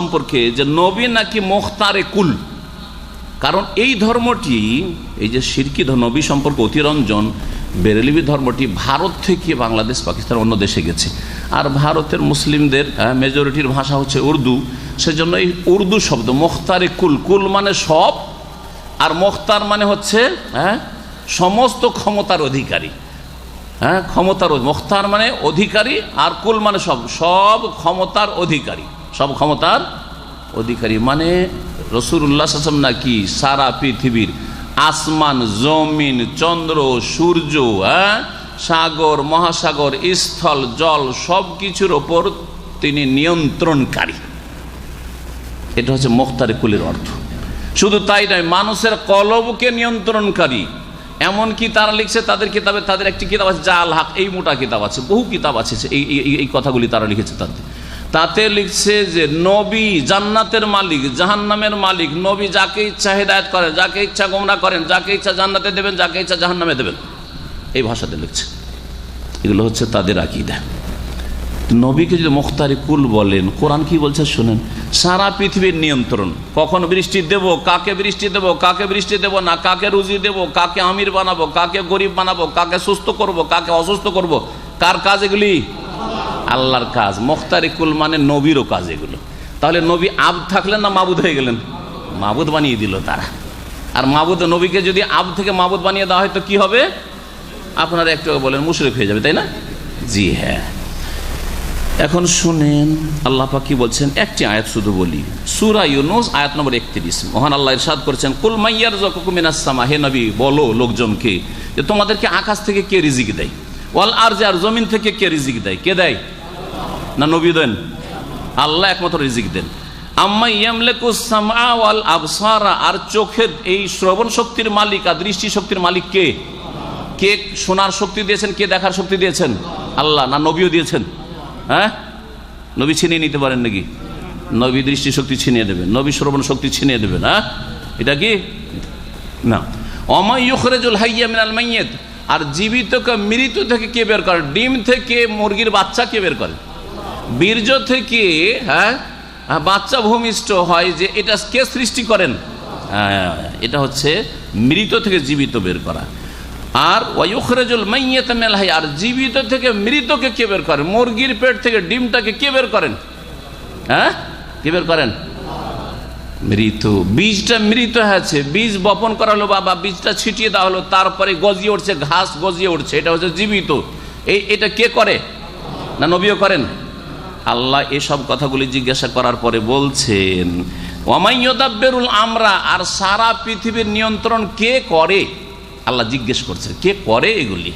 সম্পর্কে যে নবী নাকি মোখতারে কুল। কারণ এই ধর্মটি, এই যে সিরকি নবী সম্পর্কে অতিরঞ্জন, বেরেলিবি ধর্মটি ভারত থেকে বাংলাদেশ, পাকিস্তান অন্য দেশে গেছে। আর ভারতের মুসলিমদের মেজরিটির ভাষা হচ্ছে উর্দু। সেজন্য এই উর্দু শব্দ, মোখতারে কুল কুল মানে সব, আর মোখতার মানে হচ্ছে হ্যাঁ সমস্ত ক্ষমতার অধিকারী। হ্যাঁ ক্ষমতার মোখতার মানে অধিকারী, আর কুল মানে সব সব ক্ষমতার অধিকারী। সব ক্ষমতার অধিকারী। মানে রসুল্লাহ আসলাম নাকি সারা পৃথিবীর আসমান, জমিন, চন্দ্র, সূর্য হ্যাঁ সাগর, মহাসাগর, স্থল, জল সব কিছুর ওপর তিনি নিয়ন্ত্রণকারী। এটা হচ্ছে মোখতারে কুলের অর্থ। শুধু তাই নয়, মানুষের কলবকে নিয়ন্ত্রণকারী। এমনকি তারা লিখছে তাদের কিতাবে, তাদের একটি কিতাব আছে, জাল হাক, এই মোটা কিতাব আছে, বহু কিতাব আছে, এই, এই- কথাগুলি তারা লিখেছে তাতে তাতে লিখছে যে নবী জান্নাতের মালিক, জাহান্নামের মালিক। নবী যাকে ইচ্ছা হেদায়ত করেন, যাকে ইচ্ছা গোমরা করেন, যাকে ইচ্ছা জান্নাতে দেবেন, যাকে ইচ্ছা জাহান্নামে দেবেন। এই ভাষাতে লিখছে। এগুলো হচ্ছে তাদের আকিদা। নবীকে যদি মুখতারি কুল বলেন, কোরআন কি বলছে শুনেন? সারা পৃথিবীর নিয়ন্ত্রণ। কখন বৃষ্টি দেব, কাকে বৃষ্টি দেব, কাকে বৃষ্টি দেব না, কাকে রুজি দেব, কাকে আমির বানাবো, কাকে গরিব বানাবো, কাকে সুস্থ করব, কাকে অসুস্থ করব, কার কাজ এগুলি? আল্লাহর কাজ। মুখতারি কুল মানে নবীরও কাজ এগুলো। তাহলে নবী আব থাকলেন না মাবুদ হয়ে গেলেন? মাবুদ বানিয়ে দিল তারা। আর মাবুদ নবীকে যদি আব থেকে মাবুদ বানিয়ে দেওয়া হয় তো কি হবে? আপনারা একটু বলেন, মুশরিক হয়ে যাবে, তাই না? জি হ্যাঁ। এখন শুনেন, আল্লাহ কি বলছেন? একটি আয়াত শুধু বলি। সুরা ইউনুস, আয়াত নম্বর একত্রিশ। মহান আল্লাহ ইরশাদ করেছেন, কুল মাইয়ার জকুমিনাসমা হে নবী, বলো লোকজনকে যে তোমাদেরকে আকাশ থেকে কে রিজিক দেয়? ওয়াল আর আর জমিন থেকে কে রিজিক দেয়? কে দেয়? না নবী দেন? আল্লাহ একমাত্র রিজিক দেন। আবসারা, আর চোখের এই শ্রবণ শক্তির মালিক আর দৃষ্টি শক্তির মালিক কে? কে শোনার শক্তি দিয়েছেন, কে দেখার শক্তি দিয়েছেন? আল্লাহ, না নবীও দিয়েছেন? হ্যাঁ? নবী ছিনিয়ে নিতে পারেন নাকি? নবী দৃষ্টি শক্তি ছিনিয়ে দেবেন, নবী শ্রবণ শক্তি ছিনিয়ে দেবেন হ্যাঁ? এটা কি? না। অমাইয়ুখরেজুল হাইয়া মিনাল মাইয়েত, আর জীবিতকে মৃত থেকে কে বের করে? ডিম থেকে মুরগির বাচ্চা কে বের করে? বীর্য থেকে হ্যাঁ বাচ্চা ভূমিষ্ঠ হয় যে এটা কে সৃষ্টি করেন? হ্যাঁ, এটা হচ্ছে মৃত থেকে জীবিত বের করা। আর ওয়ুখরেজুল মাইয়াত মেলহাই আর জীবিত থেকে মৃতকে কে বের করেন? মুরগির পেট থেকে ডিমটাকে কে বের করেন? হ্যাঁ কে বের করেন? মৃত। বীজটা মৃত হয়েছে বীজ বপন করা হলো বাবা বীজটা ছিটিয়ে দেওয়া হলো তারপরে গজিয়ে উঠছে ঘাস গজিয়ে উঠছে এটা হচ্ছে জীবিত। এই এটা কে করে? না নবীও করেন? আল্লাহ এসব কথাগুলি জিজ্ঞাসা করার পরে বলছেন ওমাইয়দাব্বেরুল আমরা, আর সারা পৃথিবীর নিয়ন্ত্রণ কে করে? আল্লাহ জিজ্ঞেস করছে কে করে এগুলি?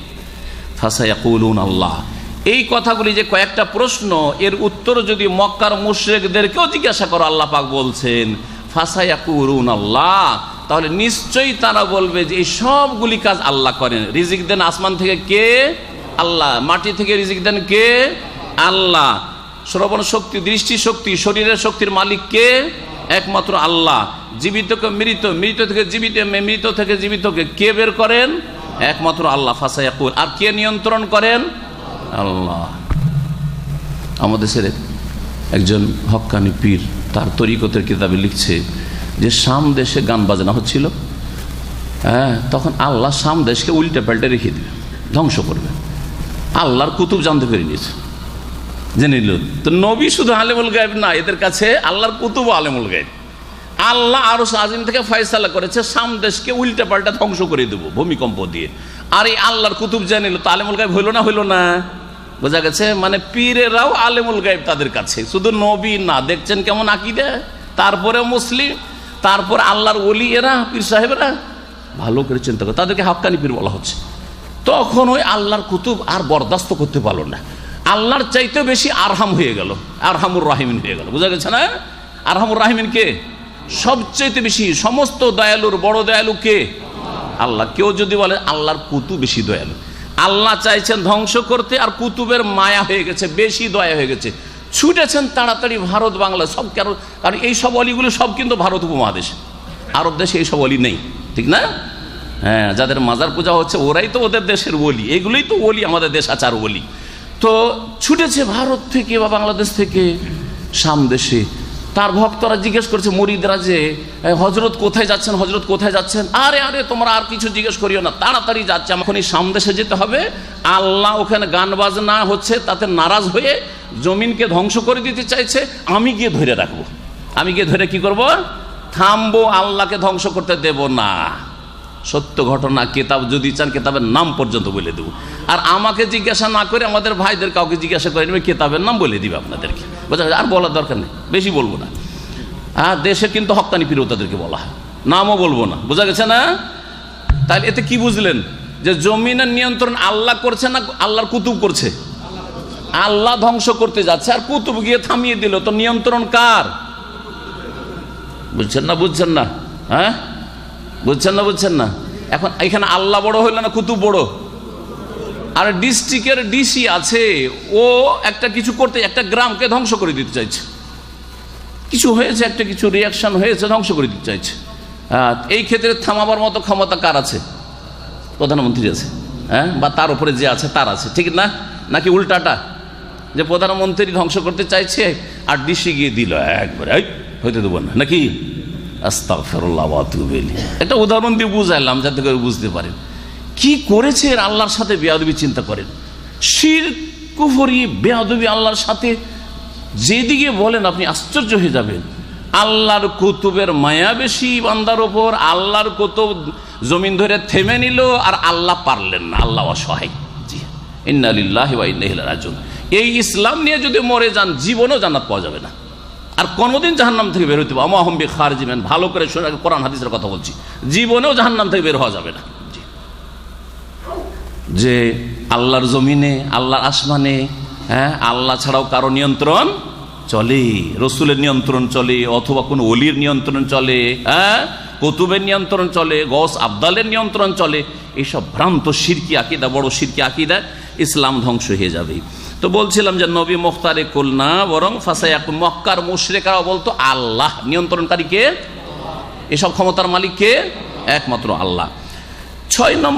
ফাসায়াকুলুন আল্লাহ, এই কথাগুলি যে কয়েকটা প্রশ্ন, এর উত্তর যদি মক্কার মুশ্রেকদেরকেও জিজ্ঞাসা করো, আল্লাহ পাক বলছেন ফাসায়াকুরুন আল্লাহ, তাহলে নিশ্চয়ই তারা বলবে যে এই সবগুলি কাজ আল্লাহ করেন। রিজিক দেন আসমান থেকে কে? আল্লাহ। মাটি থেকে রিজিক দেন কে? আল্লাহ। শ্রবণ শক্তি, দৃষ্টি শক্তি, শরীরের শক্তির মালিক কে? একমাত্র আল্লাহ। জীবিতকে মৃত? মৃত থেকে জীবিত, মৃত থেকে জীবিতকে কে? বের করেন? একমাত্র আল্লাহ। ফাসায়াকুর আর কে নিয়ন্ত্রণ করেন? আল্লাহ। আমাদের দেশের একজন হক্কানি পীর, তার তরিকতের কিতাবে লিখছে যে, শাম দেশে গান বাজনা হচ্ছিল। হ্যাঁ তখন আল্লাহ শাম দেশকে উল্টে পাল্টে রেখে দেবে ধ্বংস করবে আল্লাহর কুতুব জানতে পেরে নিয়েছে। জেনে নিল। তো নবী শুধু আলেমুল গায়েব না, এদের কাছে আল্লাহর কুতুব আলেমুল গায়েব। আল্লাহ আরও আজিম থেকে ফয়সালা করেছে, সাম দেশকে উল্টা পাল্টা ধ্বংস করে দেবো ভূমিকম্প দিয়ে। আর এই আল্লাহর কুতুব জেনে নিল, তো আলেমুল গায়েব হইল না হইল না। বোঝা গেছে? মানে পীরেরাও আলেমুল গায়েব তাদের কাছে। শুধু নবী না, দেখছেন কেমন আকিদে? তারপরে মুসলিম, তারপর আল্লাহর ওলি এরা, পীর সাহেবরা। ভালো করে চিন্তা করে, তাদেরকে হাক্কানি পীর বলা হচ্ছে। তখন ওই আল্লাহর কুতুব আর বরদাস্ত করতে পারল না। আল্লাহর চাইতে বেশি আরহাম হয়ে গেল, আরহামুর রাহিমিন হয়ে গেল। বুঝা গেছে না? আরহামুর রাহিমিন কে? সবচাইতে বেশি, সমস্ত দয়ালুর বড় দয়ালু কে? আল্লাহ। কেউ যদি বলে, আল্লাহর কুতু বেশি দয়ালু। আল্লাহ চাইছেন ধ্বংস করতে, আর কুতুবের মায়া হয়ে গেছে, বেশি দয়া হয়ে গেছে। ছুটেছেন তাড়াতাড়ি ভারত, বাংলা, সব কারণ কারণ এই সব অলিগুলো সব কিন্তু ভারত উপমহাদেশে। আরব দেশে এই সব অলি নেই, ঠিক না? হ্যাঁ যাদের মাজার পূজা হচ্ছে, ওরাই তো ওদের দেশের বলি এগুলোই তো বলি আমাদের দেশ আচার বলি তো ছুটেছে ভারত থেকে বা বাংলাদেশ থেকে সামদেশে তার ভক্তরা জিজ্ঞেস করছে, মরিদরা যে হজরত কোথায় যাচ্ছেন হজরত কোথায় যাচ্ছেন? আরে আরে, তোমরা আর কিছু জিজ্ঞেস করিও না, তাড়াতাড়ি যাচ্ছে এখনই সামদেশে যেতে হবে। আল্লাহ ওখানে গান বাজনা হচ্ছে, তাতে নারাজ হয়ে জমিনকে ধ্বংস করে দিতে চাইছে, আমি গিয়ে ধরে রাখব। আমি গিয়ে ধরে কি করব? থামবো, আল্লাহকে ধ্বংস করতে দেব না। সত্য ঘটনা, কেতাব যদি চান, কেতাবের নাম পর্যন্ত বলে দেবো। আর আমাকে জিজ্ঞাসা না করে আমাদের ভাইদের কাউকে জিজ্ঞাসা করে নেবে কেতাবের নাম বলে দিবে আপনাদেরকে? বোঝা আর বলার দরকার নেই, বেশি বলব না। হ্যাঁ দেশে কিন্তু হকানি পীর তাদেরকে বলা হয়, নামও বলব না, বোঝা গেছে না? তাহলে এতে কি বুঝলেন? যে জমিনের নিয়ন্ত্রণ আল্লাহ করছে না আল্লাহর কুতুব করছে? আল্লাহ ধ্বংস করতে যাচ্ছে, আর কুতুব গিয়ে থামিয়ে দিল, তো নিয়ন্ত্রণ কার? বুঝছেন না বুঝছেন না হ্যাঁ? বুঝছেন না বুঝছেন না? এখন এখানে আল্লাহ বড় হইল না কুতুব বড়? আর ডিস্ট্রিক্টের ডিসি আছে ও একটা কিছু করতে একটা গ্রামকে ধ্বংস করে দিতে চাইছে। কিছু হয়েছে একটা কিছু রিয়াকশন হয়েছে ধ্বংস করে দিতে চাইছে। হ্যাঁ, এই ক্ষেত্রে থামাবার মতো ক্ষমতা কার আছে? প্রধানমন্ত্রী আছে। হ্যাঁ বা তার উপরে যে আছে তার আছে। ঠিক না? নাকি উল্টাটা? যে প্রধানমন্ত্রী ধ্বংস করতে চাইছে আর ডিসি গিয়ে দিল একবারে হইতে দেবো না। নাকি? একটা উদাহরণ দিয়ে বুঝাইলাম, যাতে করে বুঝতে পারেন কি করেছে এর আল্লাহর সাথে বেয়াদবি চিন্তা করেন? শির কুফরি, বেয়াদবি আল্লাহর সাথে যেদিকে বলেন আপনি আশ্চর্য হয়ে যাবেন। আল্লাহর কুতুবের মায়া বেশি বান্দার ওপর আল্লাহর কুতুব জমিন ধরে থেমে নিল আর আল্লাহ পারলেন না, আল্লাহ অসহায়। জি রাজুন এই ইসলাম নিয়ে যদি মরে যান, জীবনও জান্নাত পাওয়া যাবে না। আর কোনোদিন জাহান্নাম থেকে বের হইতে আমাহম্বি খার জীবেন ভালো করে শুনে কোরআন, হাদিসের কথা বলছি। জীবনেও জাহান্নাম থেকে বের হওয়া যাবে না। যে আল্লাহর জমিনে, আল্লাহর আসমানে হ্যাঁ আল্লাহ ছাড়াও কারও নিয়ন্ত্রণ চলে। রসুলের নিয়ন্ত্রণ চলে, অথবা কোনো অলির নিয়ন্ত্রণ চলে হ্যাঁ কতুবের নিয়ন্ত্রণ চলে, গস আবদালের নিয়ন্ত্রণ চলে। এইসব ভ্রান্ত সিরকি আকিদা, বড় সিরকি আকিদা, ইসলাম ধ্বংস হয়ে যাবে। তো বলছিলাম যে নবী মুখতারে কুলনা বরং ফাঁসাই মক্কার মুশরেকারা বলতো আল্লাহ। নিয়ন্ত্রণকারী কে? এসব ক্ষমতার মালিক কে? একমাত্র আল্লাহ। ছয় নম্বর